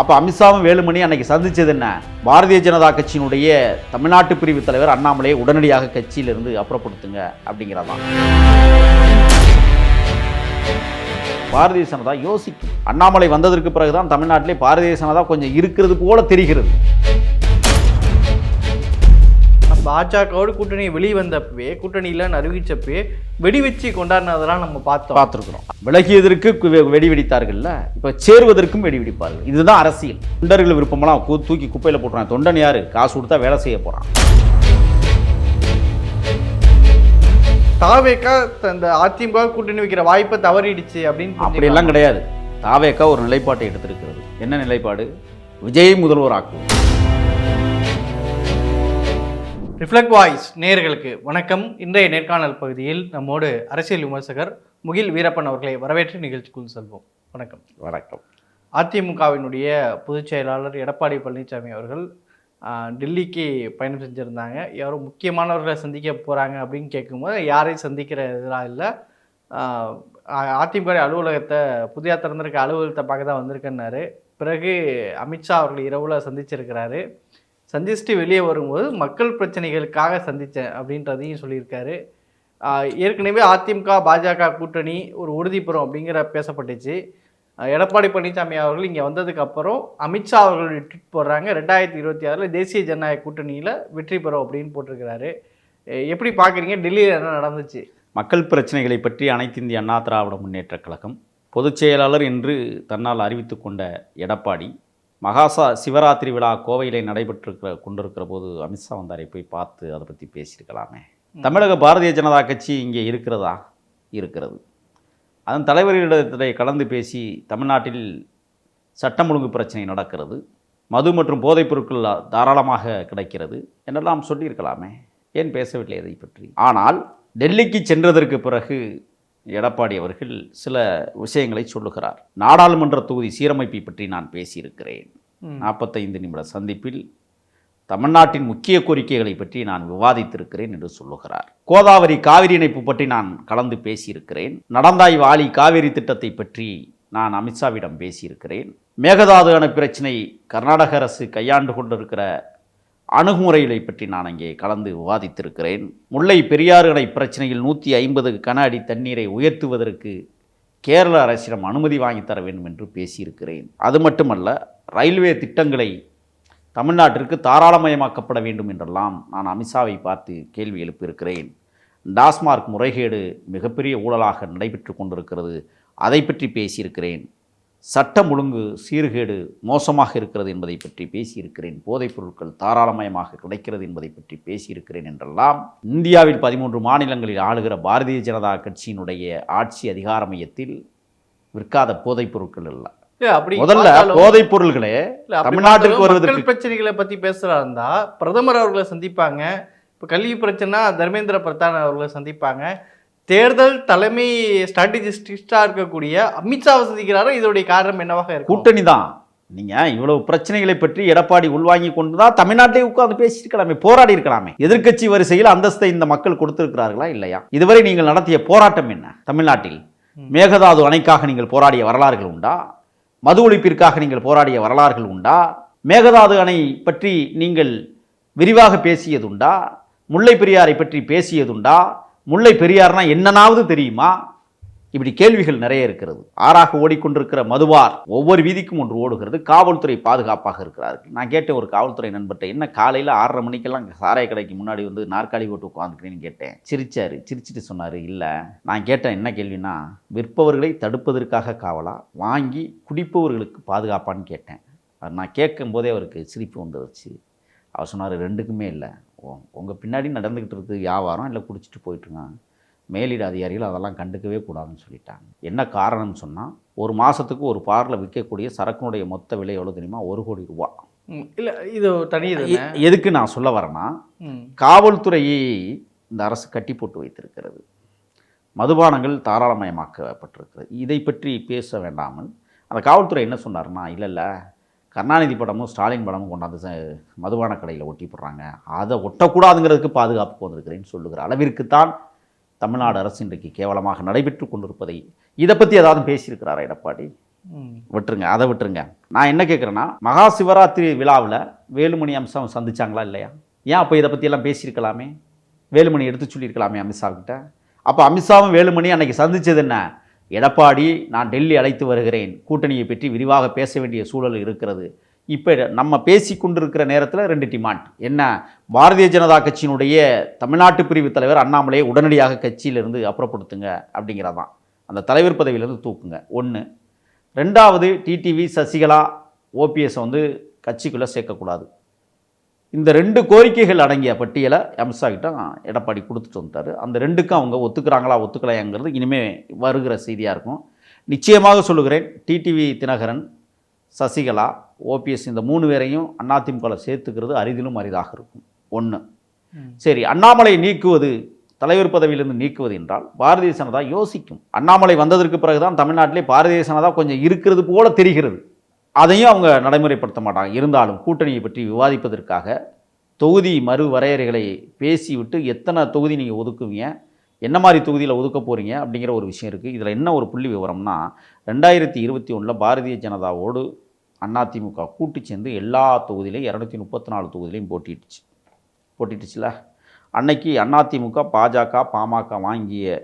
அப்போ அமித்ஷாவும் வேலுமணி அன்னைக்கு சந்திச்சது என்ன? பாரதிய ஜனதா கட்சியினுடைய தமிழ்நாட்டு பிரிவு தலைவர் அண்ணாமலையை உடனடியாக கட்சியிலிருந்து அப்புறப்படுத்துங்க அப்படிங்கிறதான். பாரதிய ஜனதா யோசிக்கும். அண்ணாமலை வந்ததற்கு பிறகுதான் தமிழ்நாட்டிலே பாரதிய ஜனதா கொஞ்சம் இருக்கிறது போல தெரிகிறது. பாஜகவோடு கூட்டணி வெளியே வந்தப்பவே கூட்டணியில் அறிவிச்சப்பவே வெடி வச்சு கொண்டாடினதெல்லாம் நம்ம பார்த்தோம். பார்த்துருக்குறோம். விலகியதற்கு வெடி வெடித்தார்கள்ல இப்போ சேருவதற்கும் வெடி வெடிப்பார்கள் இதுதான் அரசியல். தொண்டர்கள் விருப்பமெல்லாம் தூக்கி குப்பையில் போட்டுறான் தொண்டன் யாரு? காசு கொடுத்தா வேலை செய்ய போறான். தாவேக்கா அந்த அதிமுக கூட்டணி வைக்கிற வாய்ப்பை தவறிடுச்சு அப்படின்னு அப்படியெல்லாம் கிடையாது. தாவேக்கா ஒரு நிலைப்பாட்டை எடுத்திருக்கிறது. என்ன நிலைப்பாடு? விஜய் முதல்வர் ஆக்குவோம் ரிஃப்ளெக்ட் வாய்ஸ் நேயர்களுக்கு வணக்கம். இன்றைய நேர்காணல் பகுதியில் நம்மோடு அரசியல் விமர்சகர் முகில் வீரப்பன் அவர்களை வரவேற்று நிகழ்ச்சிக்குள் செல்வோம். வணக்கம். வணக்கம். அதிமுகவினுடைய பொதுச் செயலாளர் எடப்பாடி பழனிசாமி அவர்கள் டெல்லிக்கு பயணம் செஞ்சுருந்தாங்க. யாரோ முக்கியமானவர்களை சந்திக்க போகிறாங்க அப்படின்னு கேட்கும்போது யாரையும் சந்திக்கிற இதெல்லாம் இல்லை. அதிமுக அலுவலகத்தை புதியா திறந்திருக்க அலுவலகத்தை பார்க்க தான் வந்திருக்கேன்னாரு. பிறகு அமித்ஷா அவர்கள் இரவில் சந்திச்சிருக்கிறாரு. சந்திச்சுட்டு வெளியே வரும்போது மக்கள் பிரச்சனைகளுக்காக சந்தித்தேன் அப்படின்றதையும் சொல்லியிருக்காரு. ஏற்கனவே அதிமுக பாஜக கூட்டணி ஒரு உறுதிப்புறம் அப்படிங்கிற பேசப்பட்டுச்சு. எடப்பாடி பழனிசாமி அவர்கள் இங்கே வந்ததுக்கு அப்புறம் அமித்ஷா அவர்கள் ட்விட் போடுறாங்க. ரெண்டாயிரத்தி இருபத்தி ஆறில் தேசிய ஜனநாயக கூட்டணியில் வெற்றி பெறும் அப்படின்னு போட்டிருக்கிறாரு. எப்படி பார்க்குறீங்க டெல்லியில் என்ன நடந்துச்சு? மக்கள் பிரச்சனைகளை பற்றி அனைத்து இந்திய அண்ணா திராவிட முன்னேற்றக் கழகம் பொதுச் செயலாளர் என்று தன்னால் அறிவித்து கொண்ட எடப்பாடி மகாசா சிவராத்திரி விழா கோவையிலே நடைபெற்றிருக்கிற கொண்டிருக்கிற போது அமித்ஷா வந்தாரை போய் பார்த்து அதை பற்றி பேசியிருக்கலாமே. தமிழக பாரதிய ஜனதா கட்சி இங்கே இருக்கிறதா? இருக்கிறது. அதன் தலைவர்களிடத்திலே கலந்து பேசி தமிழ்நாட்டில் சட்டம் ஒழுங்கு பிரச்சனை நடக்கிறது. மது மற்றும் போதைப் பொருட்கள் தாராளமாக கிடைக்கிறது என்றெல்லாம் சொல்லியிருக்கலாமே. ஏன் பேசவில்லை அதை பற்றி? ஆனால் டெல்லிக்கு சென்றதற்கு பிறகு எடப்பாடி அவர்கள் சில விஷயங்களை சொல்லுகிறார். நாடாளுமன்ற தொகுதி சீரமைப்பை பற்றி நான் பேசியிருக்கிறேன். நாற்பத்தைந்து நிமிட சந்திப்பில் தமிழ்நாட்டின் முக்கிய கோரிக்கைகளை பற்றி நான் விவாதித்திருக்கிறேன் என்று சொல்லுகிறார். கோதாவரி காவிரி இணைப்பு பற்றி நான் கலந்து பேசியிருக்கிறேன். நடந்தாய் வாலி காவிரி திட்டத்தை பற்றி நான் அமித்ஷாவிடம் பேசியிருக்கிறேன். மேகதாது அணை பிரச்சினை கர்நாடக அரசு கையாண்டு கொண்டிருக்கிற அணுகுமுறைகளை பற்றி நான் அங்கே கலந்து விவாதித்திருக்கிறேன். முல்லை பெரியாறுகளை பிரச்சனையில் நூற்றி ஐம்பது கன அடி தண்ணீரை உயர்த்துவதற்கு கேரள அரசிடம் அனுமதி வாங்கி தர வேண்டும் என்று பேசியிருக்கிறேன். அது மட்டுமல்ல ரயில்வே திட்டங்களை தமிழ்நாட்டிற்கு தாராளமயமாக்கப்பட வேண்டும் என்றெல்லாம் நான் அமித்ஷாவை பார்த்து கேள்வி எழுப்பியிருக்கிறேன். டாஸ்மார்க் முறைகேடு மிகப்பெரிய ஊழலாக நடைபெற்று கொண்டிருக்கிறது. அதை பற்றி பேசியிருக்கிறேன். சட்டம் ஒழுங்கு சீர்கேடு மோசமாக இருக்கிறது என்பதை பற்றி பேசியிருக்கிறேன். போதைப் பொருட்கள் தாராளமயமாக கிடைக்கிறது என்பதை பற்றி பேசியிருக்கிறேன் என்றெல்லாம் இந்தியாவில் பதிமூன்று மாநிலங்களில் ஆளுகிற பாரதிய ஜனதா கட்சியினுடைய ஆட்சி அதிகார மையத்தில் விற்காத போதைப் பொருட்கள் இல்ல, அப்படி முதல்ல போதைப் பொருள்களே தமிழ்நாட்டுக்கு வருவதற்கு பிரச்சனைகளை பற்றி பேசுகிறா இருந்தா பிரதமர் அவர்களை சந்திப்பாங்க. இப்போ கல்வி பிரச்சனை தர்மேந்திர பிரதான் அவர்களை சந்திப்பாங்க. தேர்தல் தலைமை ஸ்ட்ராட்டஜிஸ்டாக இருக்கக்கூடிய அமித்ஷாவை சந்திக்கிறாரோ இதோடைய காரணம் என்னவாக இருக்கும்? கூட்டணி தான். நீங்க இவ்வளவு பிரச்சனைகளை பற்றி எடப்பாடி உள்வாங்கி கொண்டு தான் தமிழ்நாட்டிலே உட்கார்ந்து பேசியிருக்கலாமே போராடி இருக்கலாமே. எதிர்க்கட்சி வரிசையில் அந்தஸ்தை இந்த மக்கள் கொடுத்திருக்கிறார்களா இல்லையா? இதுவரை நீங்கள் நடத்திய போராட்டம் என்ன தமிழ்நாட்டில்? மேகதாது அணைக்காக நீங்கள் போராடிய வரலாறுகள் உண்டா? மது ஒழிப்பிற்காக நீங்கள் போராடிய வரலாறுகள் உண்டா? மேகதாது அணை பற்றி நீங்கள் விரிவாக பேசியதுண்டா முல்லை பெரியாரை பற்றி பேசியதுண்டா முல்லை பெரியார்னா என்னனாவது தெரியுமா? இப்படி கேள்விகள் நிறைய இருக்கிறது. ஆறாக ஓடிக்கொண்டிருக்கிற மதுவார் ஒவ்வொரு வீதிக்கும் ஒன்று ஓடுகிறது. காவல்துறை பாதுகாப்பாக இருக்கிறார்கள். நான் கேட்டேன் ஒரு காவல்துறை நண்பர்கிட்ட என்ன காலையில் ஆறரை மணிக்கெல்லாம் சாராய கடைக்கு முன்னாடி வந்து நாற்காலி போட்டு உட்காந்துக்கிறேன்னு கேட்டேன். சிரிச்சாரு. சிரிச்சிட்டு சொன்னார் இல்லை நான் கேட்டேன் என்ன கேள்வினா விற்பவர்களை தடுப்பதற்காக காவலா? வாங்கி குடிப்பவர்களுக்கு பாதுகாப்பான்னு கேட்டேன். நான் கேட்கும் போதே அவருக்கு சிரிப்பு வந்துருச்சு. அவர் சொன்னார் ரெண்டுக்குமே இல்லை. உங்கள் பின்னாடி நடந்துக்கிட்டு இருக்குது வியாபாரம் இல்லை குடிச்சிட்டு போயிட்டுருங்க. மேலிட அதிகாரிகள் அதெல்லாம் கண்டுக்கவே கூடாதுன்னு சொல்லிட்டாங்க. என்ன காரணம்னு சொன்னால் ஒரு மாதத்துக்கு ஒரு பாரில் விற்கக்கூடிய சரக்குனுடைய மொத்த விலை எவ்வளோ தெரியுமா? ஒரு கோடி ரூபா. இல்ல இது தனி? எதுக்கு நான் சொல்ல வரேன்னா காவல்துறையை இந்த அரசு கட்டி போட்டு வைத்திருக்கிறது. மதுபானங்கள் தாராளமயமாக்கப்பட்டிருக்கிறது. இதை பற்றி பேச வேண்டாமல் அந்த காவல்துறை என்ன சொன்னார்னா இல்லை இல்லை கருணாநிதி படமும் ஸ்டாலின் படமும் கொண்டாந்து மதுபான கடையில் ஒட்டி போடுறாங்க. அதை ஒட்டக்கூடாதுங்கிறதுக்கு பாதுகாப்பு வந்திருக்கிறேன்னு சொல்லுகிற அளவிற்குத்தான் தமிழ்நாடு அரசு இன்றைக்கு கேவலமாக நடைபெற்று கொண்டிருப்பதை இதை பற்றி ஏதாவது பேசியிருக்கிறாரா எடப்பாடி. விட்டுருங்க அதை விட்டுருங்க. நான் என்ன கேட்குறேன்னா மகா சிவராத்திரி விழாவில் வேலுமணி அம்சம் சந்திச்சாங்களா இல்லையா? ஏன் அப்போ இதை பற்றியெல்லாம் பேசியிருக்கலாமே? வேலுமணி எடுத்து சொல்லியிருக்கலாமே அமித்ஷா கிட்ட? அப்போ அமித்ஷாவும் வேலுமணி அன்னைக்கு சந்திச்சது என்ன? எடப்பாடி நான் டெல்லி அழைத்து வருகிறேன். கூட்டணியை பற்றி விரிவாக பேச வேண்டிய சூழல் இருக்கிறது. இப்போ நம்ம பேசி கொண்டிருக்கிற நேரத்தில் ரெண்டு டிமாண்ட். என்ன? பாரதிய ஜனதா கட்சியினுடைய தமிழ்நாட்டு பிரிவு தலைவர் அண்ணாமலையை உடனடியாக கட்சியிலிருந்து அப்புறப்படுத்துங்க அப்படிங்கிறதான். அந்த தலைவர் பதவியிலிருந்து தூக்குங்க. ஒன்று ரெண்டாவது டிடிவி சசிகலா ஓபிஎஸ் வந்து கட்சிக்குள்ளே சேர்க்கக்கூடாது. இந்த ரெண்டு கோரிக்கைகள் அடங்கிய பட்டியலை அமித்ஷா கிட்ட எடப்பாடி கொடுத்துட்டு வந்துட்டாரு. அந்த ரெண்டுக்கும் அவங்க ஒத்துக்கிறாங்களா ஒத்துக்கலையாங்கிறது இனிமே வருகிற செய்தியாக இருக்கும். நிச்சயமாக சொல்லுகிறேன் டிடிவி தினகரன் சசிகலா ஓபிஎஸ் இந்த மூணு பேரையும் அதிமுகவில் சேர்த்துக்கிறது அரிதிலும் அரிதாக இருக்கும். ஒன்று. சரி அண்ணாமலை நீக்குவது தலைவர் பதவியிலிருந்து நீக்குவது என்றால் பாரதிய ஜனதா யோசிக்கும். அண்ணாமலை வந்ததற்கு பிறகுதான் தமிழ்நாட்டிலே பாரதிய ஜனதா கொஞ்சம் இருக்கிறது போல தெரிகிறது. அதையும் அவங்க நடைமுறைப்படுத்த மாட்டாங்க. இருந்தாலும் கூட்டணியை பற்றி விவாதிப்பதற்காக தொகுதி மறு வரையறைகளை பேசிவிட்டு எத்தனை தொகுதி நீங்கள் ஒதுக்குவீங்க என்ன மாதிரி தொகுதியில் ஒதுக்க போகிறீங்க அப்படிங்கிற ஒரு விஷயம் இருக்குது இதில் என்ன ஒரு புள்ளி விவரம்னா ரெண்டாயிரத்தி இருபத்தி ஒன்றில் பாரதிய ஜனதாவோடு அதிமுக கூட்டு சேர்ந்து எல்லா தொகுதியிலையும் இரநூத்தி முப்பத்தி நாலு தொகுதியிலையும் போட்டிட்டுச்சு போட்டிட்டுச்சுல அன்னைக்கு அதிமுக பாஜக பாமக வாங்கிய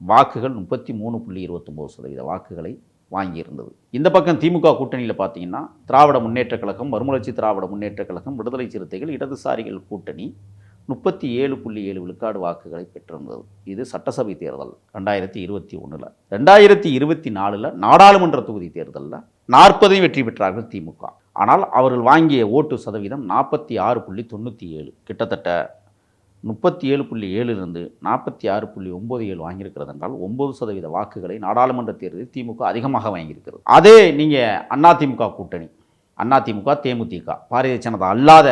வாக்குகள் முப்பத்தி மூணு புள்ளி இருபத்தொம்போது சதவீத வாக்குகளை வாங்கியிருந்தது. இந்த பக்கம் திமுக கூட்டணியில் பார்த்தீங்கன்னா திராவிட முன்னேற்றக் கழகம் மறுமலர்ச்சி திராவிட முன்னேற்றக் கழகம் விடுதலை சிறுத்தைகள் இடதுசாரிகள் கூட்டணி முப்பத்தி ஏழு புள்ளி ஏழு விழுக்காடு வாக்குகளை பெற்றிருந்தது. இது சட்டசபை தேர்தல் ரெண்டாயிரத்தி இருபத்தி ஒன்றில் ரெண்டாயிரத்தி இருபத்தி நாலில் நாடாளுமன்ற தொகுதி தேர்தலில் நாற்பதையும் வெற்றி பெற்றார்கள் திமுக. ஆனால் அவர்கள் வாங்கிய ஓட்டு சதவீதம் நாற்பத்தி ஆறு புள்ளி தொண்ணூற்றி ஏழு. கிட்டத்தட்ட முப்பத்தி ஏழு புள்ளி ஏழுலேருந்து நாற்பத்தி ஆறு புள்ளி ஒம்பது ஏழு வாங்கியிருக்கிறது என்றால் ஒம்பது சதவீத வாக்குகளை நாடாளுமன்ற தேர்தலில் திமுக அதிகமாக வாங்கியிருக்கிறது. அதே நீங்கள் அதிமுக கூட்டணி. அதிமுக தேமுதிக. பாரதிய ஜனதா அல்லாத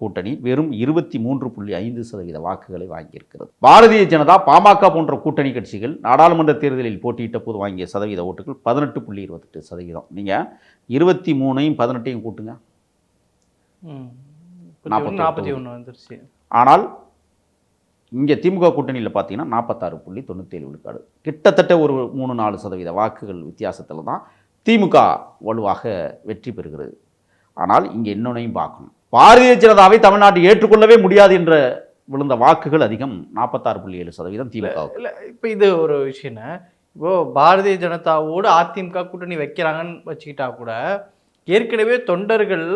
கூட்டணி வெறும் இருபத்தி மூன்று புள்ளி ஐந்து சதவீத வாக்குகளை வாங்கியிருக்கிறது. பாரதிய ஜனதா பாமக போன்ற கூட்டணி கட்சிகள் நாடாளுமன்ற தேர்தலில் போட்டியிட்ட போது வாங்கிய சதவீத ஓட்டுகள் பதினெட்டு புள்ளி இருபத்தெட்டு சதவீதம். நீங்கள் இருபத்தி மூணையும் பதினெட்டையும் கூட்டுங்க. நாற்பத்தி ஒன்று வந்துருச்சு. ஆனால் இங்கே திமுக கூட்டணியில் பார்த்தீங்கன்னா நாற்பத்தாறு புள்ளி தொண்ணூத்தேழு விழுக்காடு. கிட்டத்தட்ட ஒரு மூணு நாலு சதவீத வாக்குகள் வித்தியாசத்தில் தான் திமுக வலுவாக வெற்றி பெறுகிறது. ஆனால் இங்கே இன்னொன்னையும் பார்க்கணும். பாரதிய ஜனதாவை தமிழ்நாடு ஏற்றுக்கொள்ளவே முடியாது என்ற விழுந்த வாக்குகள் அதிகம். நாற்பத்தாறு புள்ளி ஏழு சதவீதம் திமுக இல்லை இப்போ இது ஒரு விஷயம்னா இப்போ பாரதிய ஜனதாவோடு அதிமுக கூட்டணி வைக்கிறாங்கன்னு வச்சுக்கிட்டா கூட ஏற்கனவே தொண்டர்கள்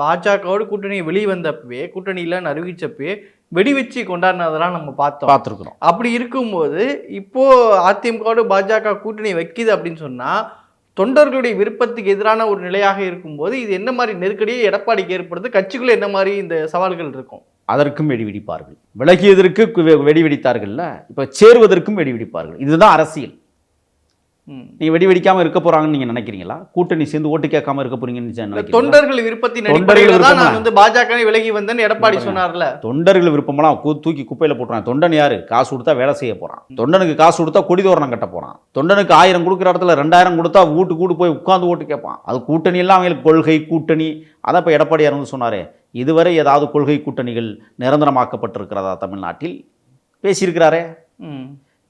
பாஜகவோடு கூட்டணி வெளியே வந்தப்பவே கூட்டணியில் அறிவிச்சப்பவே வெடி வச்சு கொண்டாடினதெல்லாம் நம்ம பார்த்தோம். பார்த்துருக்குறோம். அப்படி இருக்கும்போது இப்போ அதிமுகவோடு பாஜக கூட்டணி வைக்குது அப்படின்னு சொன்னா தொண்டர்களுடைய விருப்பத்துக்கு எதிரான ஒரு நிலையாக இருக்கும்போது இது என்ன மாதிரி நெருக்கடியை எடப்பாடிக்கு ஏற்படுது? கட்சிக்குள்ள என்ன மாதிரி இந்த சவால்கள் இருக்கும்? அதற்கும் வெடி வெடிப்பார்கள் விலகியதற்கு வெடி வெடித்தார்கள்ல இப்போ சேருவதற்கும் வெடி வெடிப்பார்கள் இதுதான் அரசியல். நீ வெடி வெடிக்காம இருக்க போறாங்கன்னு நீங்க நினைக்கிறீங்களா? கூட்டணி சேர்ந்து ஓட்டு கேட்காம இருக்க போறீங்கன்னு தொண்டர்கள் விருப்பத்தின் அடிப்படையில்? நான் வந்து பாஜக விலகி வந்தேன்னு எடப்பாடி. சொன்னார்ல. தொண்டர்கள் விருப்பமெல்லாம் தூக்கி குப்பையில் போட்டுறான் தொண்டன் யாரு? காசு கொடுத்தா வேலை செய்ய போறான். தொண்டனுக்கு காசு கொடுத்தா கொடி தோரணம் கட்ட போறான். தொண்டனுக்கு ஆயிரம் கொடுக்குற இடத்துல ரெண்டாயிரம் கொடுத்தா வீட்டு கூட்டு போய் உட்கார்ந்து ஓட்டு கேட்பான். அது கூட்டணி எல்லாம் அவங்களுக்கு கொள்கை கூட்டணி. அதான் இப்போ எடப்பாடியார் வந்து சொன்னாரே. இதுவரை ஏதாவது கொள்கை கூட்டணிகள் நிரந்தரமாக்கப்பட்டிருக்கிறதா தமிழ்நாட்டில்? பேசியிருக்கிறாரே.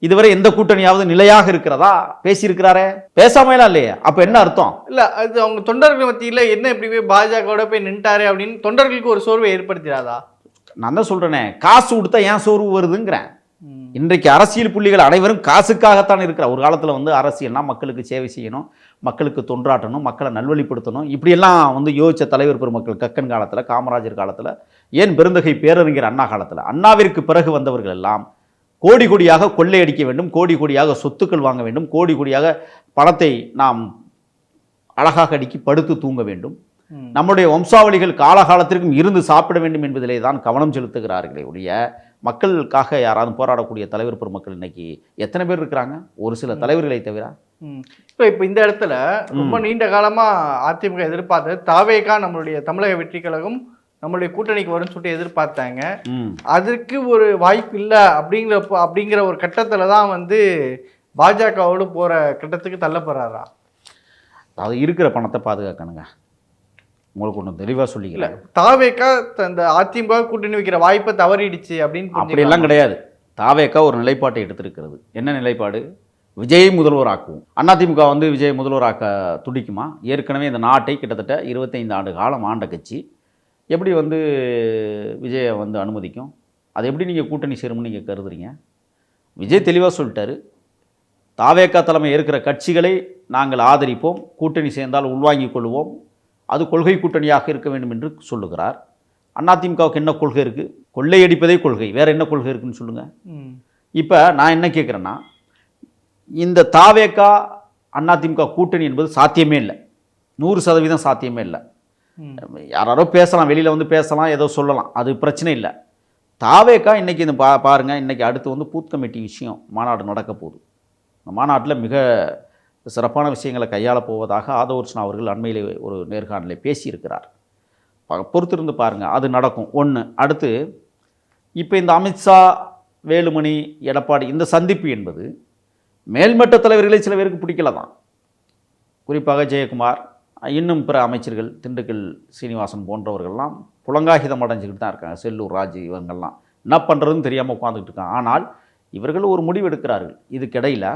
இதுவரை எந்த கூட்டணியாவது நிலையாக இருக்கிறதா? பேசியிருக்கிறாரே. பேசாமலாம் இல்லையே. அப்ப என்ன அர்த்தம்? இல்ல அது அவங்க தொண்டர்கள் மத்தியில என்ன இப்படி போய் பாஜகவோட போய் நின்ட்டாரு அப்படின்னு தொண்டர்களுக்கு ஒரு சோர்வை ஏற்படுத்திடாதா? நான் தான் சொல்றேனே. காசு கொடுத்தா ஏன் சோர்வு வருதுங்கிறேன். இன்றைக்கு அரசியல் புள்ளிகள் அனைவரும் காசுக்காகத்தான் இருக்கிற ஒரு காலத்தில் வந்து அரசியல்னா மக்களுக்கு சேவை செய்யணும் மக்களுக்கு தொன்றாட்டணும் மக்களை நல்வழிப்படுத்தணும். இப்படியெல்லாம் வந்து யோசிச்ச தலைவர் பெருமக்கள் கக்கன் காலத்தில் காமராஜர் காலத்தில் ஏன் பெருந்தகை பேரறிஞர் அண்ணா காலத்தில்? அண்ணாவிற்கு பிறகு வந்தவர்கள் எல்லாம் கோடி கோடியாக கொள்ளையடிக்க வேண்டும் கோடி கோடியாக சொத்துக்கள் வாங்க வேண்டும் கோடி கோடியாக பணத்தை நாம் அழகாக அடுக்கி படுத்து தூங்க வேண்டும். நம்முடைய வம்சாவளிகள் காலகாலத்திற்கும் இருந்து சாப்பிட வேண்டும் என்பதிலே தான் கவனம் செலுத்துகிறார்களே ஒழிய மக்களுக்காக யாராவது போராடக்கூடிய தலைவர் பெருமக்கள் இன்னைக்கு எத்தனை பேர் இருக்கிறாங்க? ஒரு சில தலைவர்களை தவிர. இப்போ இப்போ இந்த இடத்துல ரொம்ப நீண்ட காலமா அதிமுக எதிர்பார்த்தது. தாவேகா நம்மளுடைய தமிழக வெற்றி கழகம் நம்மளுடைய கூட்டணிக்கு வரும்னு சொல்லிட்டு எதிர்பார்த்தாங்க. அதற்கு ஒரு வாய்ப்பு இல்லை அப்படிங்கிறப்போ அப்படிங்கிற ஒரு கட்டத்துல தான் வந்து பாஜகவோடு போற கட்டத்துக்கு தள்ளப்படுறாரா? அதாவது இருக்கிற பணத்தை பாதுகாக்கணுங்க. உங்களுக்கு ஒன்று தெளிவாக சொல்லிக்கல. தாவேக்கா அந்த அதிமுக கூட்டணி வைக்கிற வாய்ப்பை தவறிடுச்சு அப்படின்னு அப்படியெல்லாம் கிடையாது. தாவேக்கா ஒரு நிலைப்பாட்டை எடுத்திருக்கிறது. என்ன நிலைப்பாடு? விஜயை முதல்வராக்குவோம். அதிமுக வந்து விஜய் முதல்வராக்க துடிக்குமா? ஏற்கனவே இந்த நாட்டை கிட்டத்தட்ட இருபத்தைந்து ஆண்டு காலம் ஆண்ட கட்சி. எப்படி வந்து விஜயை வந்து அனுமதிக்கும்? அது எப்படி நீங்கள் கூட்டணி சேரும்னு நீங்கள் கருதுறீங்க? விஜய் தெளிவாக சொல்லிட்டாரு. தாவேக்கா தலைமை இருக்கிற கட்சிகளை நாங்கள் ஆதரிப்போம். கூட்டணி சேர்ந்தால் உள்வாங்கிக் கொள்வோம். அது கொள்கை கூட்டணியாக இருக்க வேண்டும் என்று சொல்லுகிறார். அதிமுகவுக்கு என்ன கொள்கை இருக்குது கொள்ளையடிப்பதே கொள்கை. வேறு என்ன கொள்கை இருக்குன்னு சொல்லுங்கள் இப்போ நான் என்ன கேட்குறேன்னா இந்த தாவேக்கா அதிமுக கூட்டணி என்பது சாத்தியமே இல்லை. நூறு சதவீதம் சாத்தியமே இல்லை. யாராரோ பேசலாம் வெளியில் வந்து பேசலாம் ஏதோ சொல்லலாம். அது பிரச்சனை இல்லை. தாவேக்கா இன்றைக்கி இந்த பா பாருங்கள் இன்றைக்கி அடுத்து வந்து பூத் கமிட்டி விஷயம் மாநாடு நடக்க போகுது. இந்த மாநாட்டில் மிக சிறப்பான விஷயங்களை கையாள போவதாக ஆதவர்ஷன் அவர்கள் அண்மையில் ஒரு நேர்காணலில் பேசியிருக்கிறார். பொறுத்திருந்து பாருங்கள் அது நடக்கும். ஒன்று அடுத்து இப்போ இந்த அமித்ஷா வேலுமணி எடப்பாடி இந்த சந்திப்பு என்பது மேல்மட்ட தலைவர்களே சில பேருக்கு பிடிக்கல தான் குறிப்பாக ஜெயக்குமார் இன்னும் பிற அமைச்சர்கள் திண்டுக்கல் சீனிவாசன் போன்றவர்கள்லாம் புலங்காகிதம் அடைஞ்சிக்கிட்டு தான் இருக்காங்க. செல்லூர் ராஜு இவங்கள்லாம் என்ன பண்ணுறதுன்னு தெரியாமல் உட்காந்துக்கிட்டு இருக்காங்க. ஆனால் இவர்கள் ஒரு முடிவு எடுக்கிறார்கள். இதுக்கிடையில்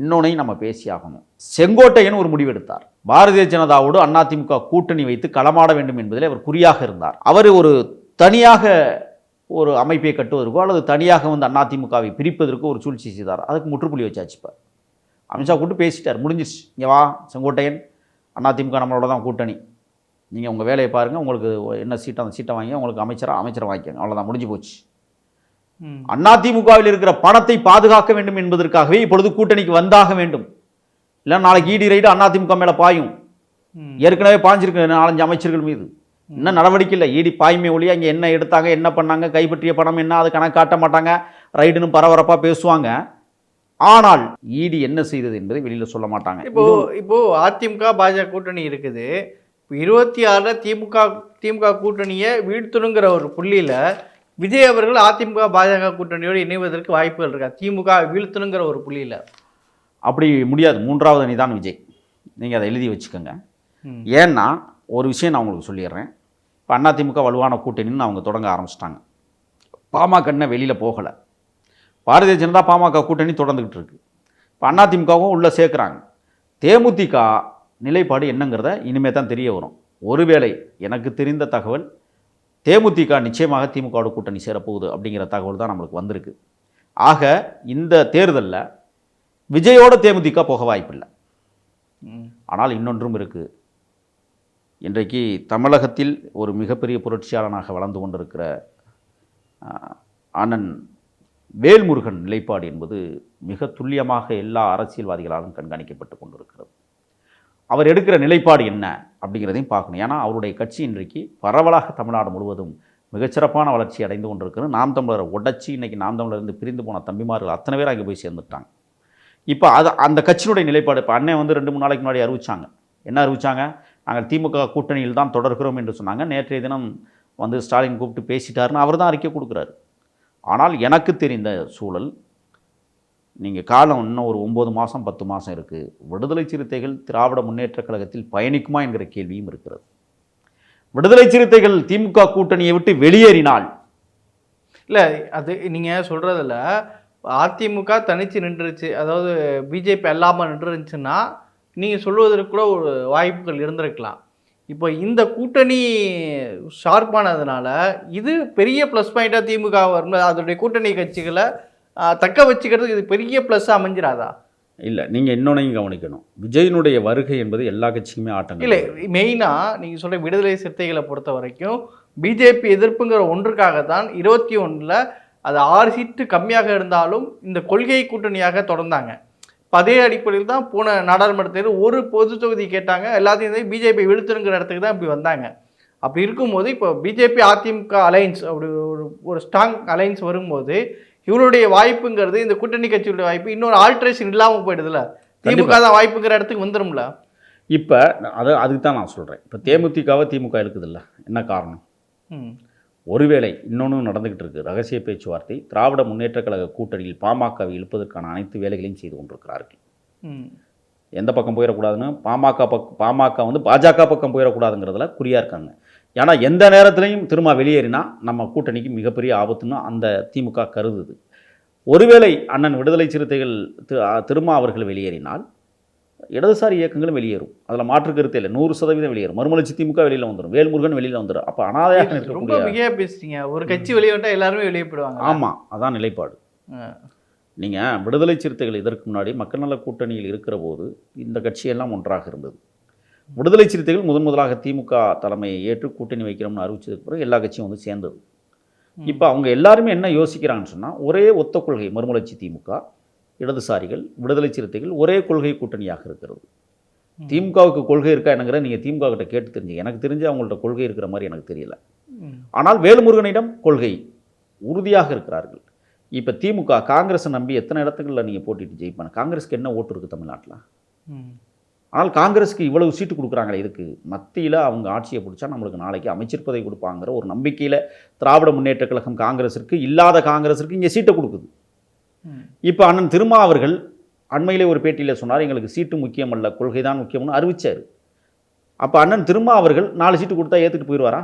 இன்னொன்னையும் நம்ம பேசியாகணும் செங்கோட்டையன் ஒரு முடிவெடுத்தார் பாரதிய ஜனதாவோடு அதிமுக கூட்டணி வைத்து களமாட வேண்டும் என்பதில் அவர் குறியாக இருந்தார். அவர் ஒரு தனியாக ஒரு அமைப்பை கட்டுவதற்கோ அல்லது தனியாக வந்து அதிமுகவை பிரிப்பதற்கோ ஒரு சூழ்ச்சி செய்தார். அதுக்கு முற்றுப்புள்ளி வச்சாச்சு இப்போ. அமித்ஷா கூட்டு பேசிட்டார். முடிஞ்சிச்சு இங்கே வா செங்கோட்டையன். அதிமுக நம்மளோட தான் கூட்டணி. நீங்கள் உங்கள் வேலையை பாருங்கள் உங்களுக்கு என்ன சீட்டை அந்த சீட்டை வாங்கி உங்களுக்கு அமைச்சராக அமைச்சரை வாங்கிக்கோங்க. அவ்வளோதான் முடிஞ்சு போச்சு. அதிமுகவில் இருக்கிற பணத்தை பாதுகாக்க வேண்டும் என்பதற்காகவே இப்பொழுது கூட்டணிக்கு வந்தாக வேண்டும். இல்லை நாளைக்கு ஈடி ரைடு அதிமுக மேலே பாயும். ஏற்கனவே பாஞ்சிருக்கு நாலஞ்சு அமைச்சர்கள் மீது. இன்னும் நடவடிக்கை இல்லை. ஈடி பாய்மை ஒழிய அங்கே என்ன எடுத்தாங்க என்ன பண்ணாங்க கைப்பற்றிய பணம் என்ன அது கணக்கு காட்ட மாட்டாங்க. ரைடுன்னு பரபரப்பாக பேசுவாங்க. ஆனால் ஈடி என்ன செய்தது என்பதை வெளியில் சொல்ல மாட்டாங்க. இப்போ இப்போ அதிமுக பாஜக கூட்டணி இருக்குது. இருபத்தி ஆறுல திமுக திமுக கூட்டணியை வீழ்த்தணுங்கிற ஒரு புள்ளியில விஜய் அவர்கள் அதிமுக பாஜக கூட்டணியோடு இணைவதற்கு வாய்ப்புகள் இருக்கா? திமுக வீழ்த்தணுங்கிற ஒரு புள்ளியில. அப்படி முடியாது. மூன்றாவது அணி தான் விஜய். நீங்கள் அதை எழுதி வச்சுக்கோங்க. ஏன்னா ஒரு விஷயம் நான் உங்களுக்கு சொல்லிடுறேன். இப்போ அதிமுக வலுவான கூட்டணின்னு அவங்க தொடங்க ஆரம்பிச்சிட்டாங்க. பாமக இன்னும் வெளியில் போகலை. பாரதிய ஜனதா பாமக கூட்டணி தொடர்ந்துக்கிட்டு இருக்கு. இப்போ அதிமுகவும் உள்ளே சேர்க்குறாங்க. தேமுதிக நிலைப்பாடு என்னங்கிறத இனிமே தான் தெரிய வரும். ஒருவேளை எனக்கு தெரிந்த தகவல் தேமுதிக நிச்சயமாக திமுகவோட கூட்டணி சேரப்போகுது அப்படிங்கிற தகவல் தான் நம்மளுக்கு வந்திருக்கு. ஆக இந்த தேர்தலில் விஜயோட தேமுதிக போக வாய்ப்பில்லை. ஆனால் இன்னொன்றும் இருக்குது இன்றைக்கு தமிழகத்தில் ஒரு மிகப்பெரிய புரட்சியாளனாக வளர்ந்து கொண்டிருக்கிற அண்ணன் வேல்முருகன் நிலைப்பாடு என்பது மிக துல்லியமாக எல்லா அரசியல்வாதிகளாலும் கண்காணிக்கப்பட்டு கொண்டிருக்கிறது. அவர் எடுக்கிற நிலைப்பாடு என்ன அப்படிங்கிறதையும் பார்க்கணும். ஏன்னா அவருடைய கட்சி இன்றைக்கு பரவலாக தமிழ்நாடு முழுவதும் மிகச்சிறப்பான வளர்ச்சி அடைந்து கொண்டிருக்கிறது. நாம் தமிழரை உடச்சி இன்றைக்கி நாம் தமிழர் இருந்து பிரிந்து போன தம்பிமார்கள் அத்தனை பேர் அங்கே போய் சேர்ந்துட்டாங்க. இப்போ அது அந்த கட்சியினுடைய நிலைப்பாடு இப்போ அண்ணன் வந்து ரெண்டு மூணு நாளைக்கு முன்னாடி அறிவிச்சாங்க. என்ன அறிவிச்சாங்க? நாங்கள் திமுக கூட்டணியில் தான் தொடர்கிறோம் என்று சொன்னாங்க. நேற்றைய தினம் வந்து ஸ்டாலின் கூப்பிட்டு பேசிட்டாருன்னு அவர் தான் அறிக்கை கொடுக்குறாரு. ஆனால் எனக்கு தெரிந்த சூழல் நீங்கள் காலம் இன்னும் ஒரு ஒம்பது மாதம் பத்து மாதம் இருக்குது விடுதலை சிறுத்தைகள் திராவிட முன்னேற்றக் கழகத்தில் பயணிக்குமா என்கிற கேள்வியும் இருக்கிறது. விடுதலை சிறுத்தைகள் திமுக கூட்டணியை விட்டு வெளியேறினால்? இல்லை அது நீங்கள் சொல்கிறதில்ல அதிமுக தனித்து நின்றுச்சு அதாவது பிஜேபி இல்லாமல் நின்றுருந்துச்சுன்னா நீங்கள் சொல்வதற்கு கூட ஒரு வாய்ப்புகள் இருந்திருக்கலாம். இப்போ இந்த கூட்டணி ஷார்ப்பானதுனால இது பெரிய ப்ளஸ் பாயிண்டாக திமுக வரும் அதோடைய கூட்டணி கட்சிகளை தக்க வச்சுக்கிறதுக்கு இது பெரிய ப்ளஸ்ஸாக அமைஞ்சிராதா? இல்லை நீங்கள் இன்னொன்னையும் கவனிக்கணும். விஜயனுடைய வருகை என்பது எல்லா கட்சிக்குமே ஆட்டங்கள். இல்லை மெயினாக நீங்கள் சொல்கிற விடுதலை சிறுத்தைகளை பொறுத்த வரைக்கும் பிஜேபி எதிர்ப்புங்கிற ஒன்றுக்காக தான் இருபத்தி ஒன்றில் அது ஆறு சீட்டு கம்மியாக இருந்தாலும் இந்த கொள்கை கூட்டணியாக தொடர்ந்தாங்க. அதே அடிப்படையில் தான் போன நாடாளுமன்ற தேர்தல் ஒரு பொது தொகுதி கேட்டாங்க. எல்லாத்தையும் பிஜேபி விழுத்துருங்கிற இடத்துக்கு தான் இப்படி வந்தாங்க. அப்படி இருக்கும்போது இப்போ பிஜேபி அதிமுக அலைன்ஸ் அப்படி ஒரு ஒரு ஸ்ட்ராங் அலைன்ஸ் வரும்போது இவருடைய வாய்ப்புங்கிறது இந்த கூட்டணி கட்சியுடைய வாய்ப்பு இன்னொரு ஆல்ட்ரேஷன் இல்லாமல் போயிடுதுல. திமுக தான் வாய்ப்புங்கிற இடத்துக்கு வந்துடும்ல இப்போ அது அதுக்கு தான் நான் சொல்கிறேன் இப்போ தேமுதிகவை திமுக இருக்குதில்ல. என்ன காரணம்? ம். ஒருவேளை இன்னொன்று நடந்துகிட்டு இருக்கு ரகசிய பேச்சுவார்த்தை திராவிட முன்னேற்றக் கழக கூட்டணியில் பாமகவை இழுப்பதற்கான அனைத்து வேலைகளையும் செய்து கொண்டிருக்கிறார்கள். எந்த பக்கம் போயிடக்கூடாதுன்னு? பாமக பக்கம் பாமக வந்து பாஜக பக்கம் போயிடக்கூடாதுங்கிறதுல குறியாக இருக்காங்க. ஏன்னா எந்த நேரத்துலையும் திரும்ப வெளியேறினா நம்ம கூட்டணிக்கு மிகப்பெரிய ஆபத்துன்னு அந்த திமுக கருதுது. ஒருவேளை அண்ணன் விடுதலை சிறுத்தைகள் திருமா அவர்கள் வெளியேறினால் இடதுசாரி இயக்கங்களும் வெளியேறும். அதில் மாற்று கருத்து இல்லை. நூறு சதவீதம் வெளியேறும். மறுமலர்ச்சி திமுக வெளியில் வந்துடும் வேல்முருகன் வெளியில் வந்துடும் அப்போ அனாதையாக இருக்கக்கூடிய பேசுறீங்க. ஒரு கட்சி வெளியே எல்லாருமே வெளியே போயிடுவாங்க. ஆமாம் அதான் நிலைப்பாடு. நீங்கள் விடுதலை சிறுத்தைகள் இதற்கு முன்னாடி மக்கள் நல கூட்டணியில் இருக்கிற போது இந்த கட்சியெல்லாம் ஒன்றாக இருந்தது. விடுதலை சிறுத்தைகள் முதன் முதலாக திமுக தலைமையை ஏற்று கூட்டணி வைக்கிறோம்னு அறிவிச்சதுக்கு பிறகு எல்லா கட்சியும் வந்து சேர்ந்தது. இப்போ அவங்க எல்லாருமே என்ன யோசிக்கிறாங்கன்னு சொன்னால் ஒரே ஒத்த கொள்கை மறுமலர்ச்சி திமுக இடதுசாரிகள் விடுதலை சிறுத்தைகள் ஒரே கொள்கை கூட்டணியாக இருக்கிறது. திமுகவுக்கு கொள்கை இருக்கா என்னங்கிற நீங்கள் திமுக கிட்ட கேட்டு தெரிஞ்சுங்க. எனக்கு தெரிஞ்சு அவங்கள்ட்ட கொள்கை இருக்கிற மாதிரி எனக்கு தெரியல. ஆனால் வேலுமுருகனிடம் கொள்கை உறுதியாக இருக்கிறார்கள். இப்போ திமுக காங்கிரஸை நம்பி எத்தனை இடத்துகளில் நீங்கள் போட்டிட்டு ஜெயிப்பாங்க? காங்கிரஸ்க்கு என்ன ஓட்டு இருக்குது தமிழ்நாட்டில்? ஆனால் காங்கிரஸுக்கு இவ்வளவு சீட்டு கொடுக்குறாங்களே இதுக்கு மத்தியில் அவங்க ஆட்சியை பிடிச்சா நம்மளுக்கு நாளைக்கு அமைச்சர் பதவி கொடுப்பாங்கிற ஒரு நம்பிக்கையில் திராவிட முன்னேற்ற கழகம் காங்கிரஸிற்கு இல்லாத காங்கிரஸிற்கு இங்கே சீட்டை கொடுக்குது. இப்போ அண்ணன் திருமா அவர்கள் அண்மையிலே ஒரு பேட்டியில் சொன்னார் எங்களுக்கு சீட்டு முக்கியம் அல்ல கொள்கை தான் முக்கியம்னு அறிவிச்சார். அப்போ அண்ணன் திருமா அவர்கள் நாலு சீட்டு கொடுத்தா ஏற்றுட்டு போயிடுவாரா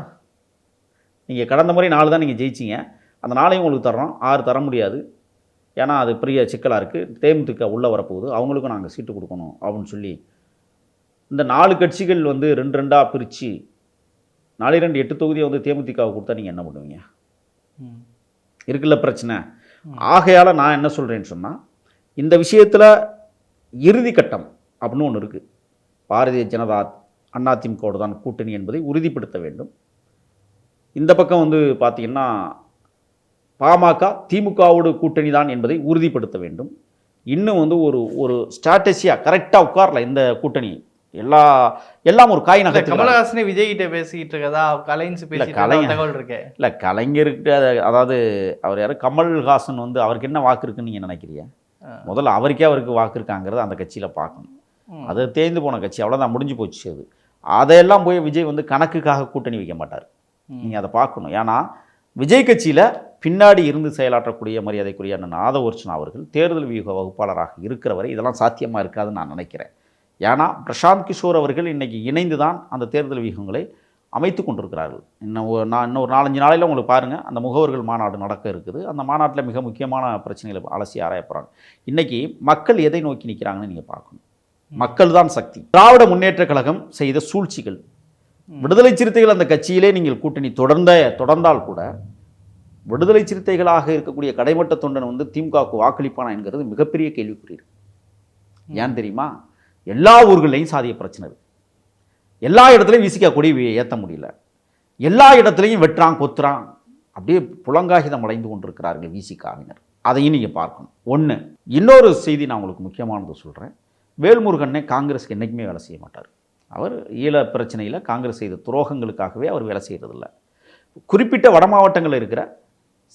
நீங்கள் கடந்த முறை நாலு தான் நீங்கள் ஜெயிச்சிங்க. அந்த நாளையும் உங்களுக்கு தர்றோம் ஆறு தர முடியாது. ஏன்னா அது பெரிய சிக்கலாக இருக்குது தேமுதிக உள்ளே வரப்போகுது அவங்களுக்கும் நாங்கள் சீட்டு கொடுக்கணும் அப்படின்னு சொல்லி இந்த நாலு கட்சிகள் வந்து ரெண்டு ரெண்டாக பிரித்து நாலு ரெண்டு எட்டு தொகுதியை வந்து தேமுதிகவை கொடுத்தா நீங்கள் என்ன பண்ணுவீங்க? இருக்குல்ல பிரச்சனை. ஆகையால் நான் என்ன சொல்கிறேன்னு சொன்னால் இந்த விஷயத்தில் இறுதி கட்டம் அப்படின்னு ஒன்று இருக்குது பாரதிய ஜனதா அதிமுகவோடு தான் கூட்டணி என்பதை உறுதிப்படுத்த வேண்டும். இந்த பக்கம் வந்து பார்த்திங்கன்னா பாமக திமுகவோடு கூட்டணி தான் என்பதை உறுதிப்படுத்த வேண்டும். இன்னும் வந்து ஒரு ஒரு ஸ்ட்ராட்டஜியாக கரெக்டாக உட்காரல இந்த கூட்டணி. எல்லா எல்லாம் ஒரு காய் நகர்த்தல கமலஹாசனே விஜய் கிட்ட பேசிக்கிட்டு இருக்கதா கலைன்ஸ் பேசிட்டு கலை- தகவல் இருக்கு. இல்லை கலைஞர்கிட்ட அது- அதாவது அவர் யாரும் கமல்ஹாசன் வந்து அவருக்கு என்ன வாக்கு இருக்குன்னு நீங்கள் நினைக்கிறீங்க. முதல்ல அவருக்கே அவருக்கு வாக்கு இருக்காங்கிறத அந்த கட்சியில் பார்க்கணும். அது தேய்ந்து போன கட்சி. அவ்வளோதான் முடிஞ்சு போச்சு அது. அதையெல்லாம் போய் விஜய் வந்து கணக்குக்காக கூட்டணி வைக்க மாட்டார். ம். நீங்கள் அதை பார்க்கணும். ஏன்னா விஜய் கட்சியில் பின்னாடி இருந்து செயலாற்றக்கூடிய மரியாதைக்குரிய அண்ணன் ஆதவர்ச்சனா அவர்கள் தேர்தல் வியூக வகுப்பாளராக இருக்கிற வரை இதெல்லாம் சாத்தியமாக இருக்காதுன்னு நான் நினைக்கிறேன். ஏன்னா பிரசாந்த் கிஷோர் அவர்கள் இன்னைக்கு இணைந்து தான் அந்த தேர்தல் வியூகங்களை அமைத்து கொண்டிருக்கிறார்கள். இன்னும் ஒரு நான் இன்னும் ஒரு நாலஞ்சு நாளையில் உங்களுக்கு பாருங்கள் அந்த முகவர்கள் மாநாடு நடக்க இருக்குது. அந்த மாநாட்டில் மிக முக்கியமான பிரச்சனைகளை அலசி ஆராய போகிறாங்க இன்றைக்கி மக்கள் எதை நோக்கி நிற்கிறாங்கன்னு நீங்கள் பார்க்கணும். மக்கள் தான் சக்தி. திராவிட முன்னேற்றக் கழகம் செய்த சூழ்ச்சிகள். விடுதலை சிறுத்தைகள் அந்த கட்சியிலே நீங்கள் கூட்டணி தொடர்ந்த தொடர்ந்தால் கூட விடுதலை சிறுத்தைகளாக இருக்கக்கூடிய கடைமட்ட தொண்டன் வந்து திமுகவுக்கு வாக்களிப்பானா என்கிறது மிகப்பெரிய கேள்விக்குறி ஏன் தெரியுமா? எல்லா ஊர்களையும் சாதிய பிரச்சனை இருக்குது எல்லா இடத்துலையும் விசிக்கா கொடி ஏற்ற முடியல. எல்லா இடத்துலையும் வெட்டுறான் கொத்துறான். அப்படியே புலங்காகிதம் அடைந்து கொண்டிருக்கிறார்கள் விசிகாவினர் அதையும் நீங்கள் பார்க்கணும். ஒன்று இன்னொரு செய்தி நான் உங்களுக்கு முக்கியமானது சொல்கிறேன் வேல்முருகனே காங்கிரஸ் என்றைக்குமே வேலை செய்ய மாட்டார். அவர் ஈழ பிரச்சனையில் காங்கிரஸ் செய்த துரோகங்களுக்காகவே அவர் வேலை செய்கிறதில்ல குறிப்பிட்ட வட மாவட்டங்களில் இருக்கிற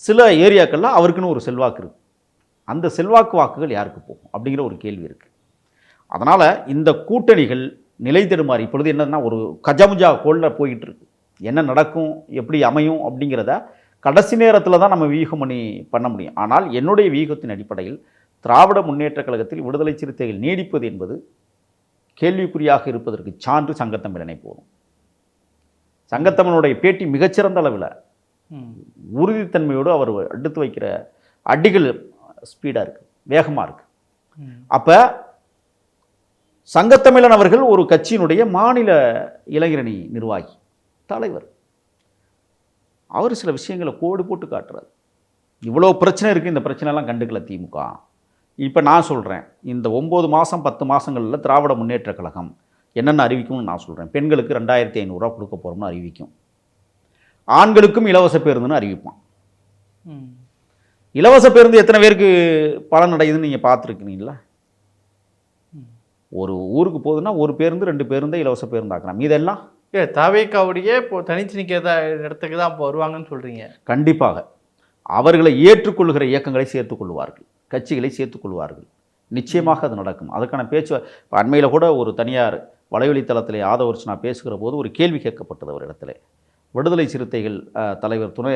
சில ஏரியாக்களில் அவருக்குன்னு ஒரு செல்வாக்கு இருக்குது அந்த செல்வாக்கு வாக்குகள் யாருக்கு போகும் அப்படிங்கிற ஒரு கேள்வி இருக்குது அதனால் இந்த கூட்டணிகள் நிலை தடுமாறி இப்பொழுது என்னன்னா ஒரு கஜமுஜா கோலில் போயிட்டு இருக்கு என்ன நடக்கும் எப்படி அமையும் அப்படிங்கிறத கடைசி நேரத்தில் தான் நம்ம வியூகம் பண்ணி பண்ண முடியும் ஆனால் என்னுடைய வியூகத்தின் அடிப்படையில் திராவிட முன்னேற்றக் கழகத்தில் விடுதலை சிறுத்தைகள் நீடிப்பது என்பது கேள்விக்குறியாக இருப்பதற்கு சான்று சங்கத்தமிழனை போதும் சங்கத்தமிழனுடைய பேட்டி மிகச்சிறந்த அளவில். உறுதித்தன்மையோடு அவர் எடுத்து வைக்கிற அடிகள் ஸ்பீடாக இருக்குது வேகமாக இருக்குது. அப்போ சங்கத்தமிழன் அவர்கள் ஒரு கட்சியினுடைய மாநில இளைஞரணி நிர்வாகி தலைவர். அவர் சில விஷயங்களை கோடு போட்டு காட்டுறாரு. இவ்வளோ பிரச்சனை இருக்குது இந்த பிரச்சனைலாம் கண்டுக்கல திமுக. இப்போ நான் சொல்கிறேன் இந்த ஒம்பது மாதம் பத்து மாதங்களில் திராவிட முன்னேற்றக் கழகம் என்னென்ன அறிவிக்கும்னு நான் சொல்கிறேன் பெண்களுக்கு ரெண்டாயிரத்தி ஐநூறுரூவா கொடுக்க போகிறோம்னு அறிவிக்கும். ஆண்களுக்கும் இலவச பேருந்துன்னு அறிவிப்பான். இலவச பேருந்து எத்தனை பேருக்கு பலன் அடையுதுன்னு நீங்கள் பார்த்துருக்கீங்களா ஒரு ஊருக்கு போகுதுன்னா ஒரு பேருந்து ரெண்டு பேருந்தை இலவச பேருந்தாக்கலாம் இதெல்லாம் இல்ல தாவேக்காவுடைய இப்போ தனிச்சு நிற்கிறதா இடத்துக்கு தான் இப்போ வருவாங்கன்னு சொல்றீங்க. கண்டிப்பாக. அவர்களை ஏற்றுக்கொள்கிற இயக்கங்களை சேர்த்துக்கொள்வார்கள் கட்சிகளை சேர்த்துக்கொள்வார்கள் நிச்சயமாக அது நடக்கும். அதுக்கான பேச்சு இப்போ அண்மையில் கூட ஒரு தனியார் வலைவழித்தளத்திலே ஆதவர்ச்சனா பேசுகிற போது ஒரு கேள்வி கேட்கப்பட்டது அவர் இடத்துல. விடுதலை சிறுத்தைகள் தலைவர் துணை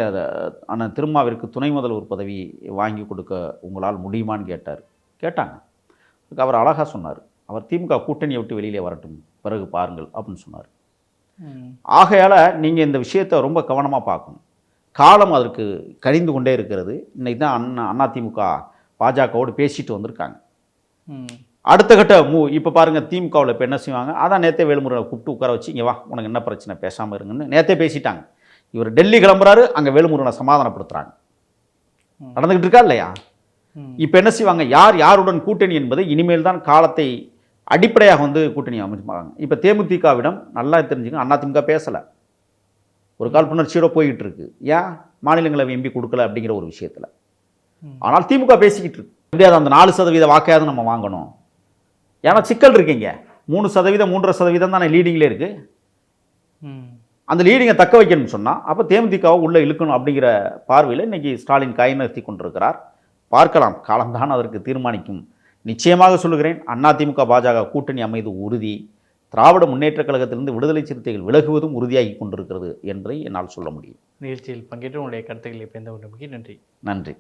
அண்ணன் திருமாவிற்கு துணை முதல்வர் பதவி வாங்கி கொடுக்க உங்களால் முடியுமான்னு கேட்டார். கேட்டாங்க. அதுக்கு அவர் அழகாக சொன்னார். அவர் திமுக கூட்டணியை விட்டு வெளியிலே வரட்டும். பிறகு பாருங்கள் அப்படின்னு சொன்னார். ஆகையால் நீங்கள் இந்த விஷயத்தை ரொம்ப கவனமாக பார்க்கணும். காலம் அதற்கு கழிந்து கொண்டே இருக்கிறது. இன்னைக்கு தான் அண்ணா அதிமுக பாஜகவோடு பேசிட்டு வந்திருக்காங்க. அடுத்த கட்ட மூ இப்போ பாருங்கள் திமுகவில் இப்போ என்ன செய்வாங்க? அதான் நேத்தே வேலுமுருகனை கூப்பிட்டு உட்கார வச்சு இங்கே வா உனக்கு என்ன பிரச்சனை? பேசாமல் இருங்கன்னு. நேத்தே பேசிட்டாங்க. இவர் டெல்லி கிளம்புறாரு அங்கே வேலுமுருகனை சமாதானப்படுத்துகிறாங்க ம். நடந்துகிட்டு இருக்கா இல்லையா. இப்போ என்ன செய்வாங்க? யார் யாருடன் கூட்டணி என்பதை இனிமேல் தான் காலத்தை அடிப்படையாக வந்து கூட்டணி அமைச்சுப்பாங்க இப்போ தேமுதிகவிடம் நல்லா தெரிஞ்சுங்க அதிமுக பேசலை. ஒரு காழ்ப்புணர்ச்சியோட போய்கிட்டு இருக்கு ஏன்? மாநிலங்களவை எம்பி கொடுக்கல அப்படிங்கிற ஒரு விஷயத்தில். ஆனால் திமுக பேசிக்கிட்டு இருக்கு. எப்படியாவது அந்த நாலு சதவீத வாக்கையாவது நம்ம வாங்கணும்? ஏன்னா சிக்கல் இருக்குங்க. மூணு சதவீதம் மூன்றரை சதவீதம் தானே லீடிங்லேயே இருக்கு. அந்த லீடிங்கை தக்க வைக்கணும்னு சொன்னால் அப்போ தேமுதிகவை உள்ளே இழுக்கணும் அப்படிங்கிற பார்வையில் இன்னைக்கு ஸ்டாலின் கை நிறுத்தி கொண்டிருக்கிறார். பார்க்கலாம். காலம்தான் அதற்கு தீர்மானிக்கும். நிச்சயமாக சொல்லுகிறேன் அதிமுக பாஜக கூட்டணி அமைது உறுதி. திராவிட முன்னேற்றக் கழகத்திலிருந்து விடுதலை சிறுத்தைகள் விலகுவதும் உறுதியாகி கொண்டிருக்கிறது என்பதை என்னால் சொல்ல முடியும். நிகழ்ச்சியில் பங்கேற்று உங்களுடைய கருத்துக்களை பயந்து கொண்டமைக்கு நன்றி. நன்றி.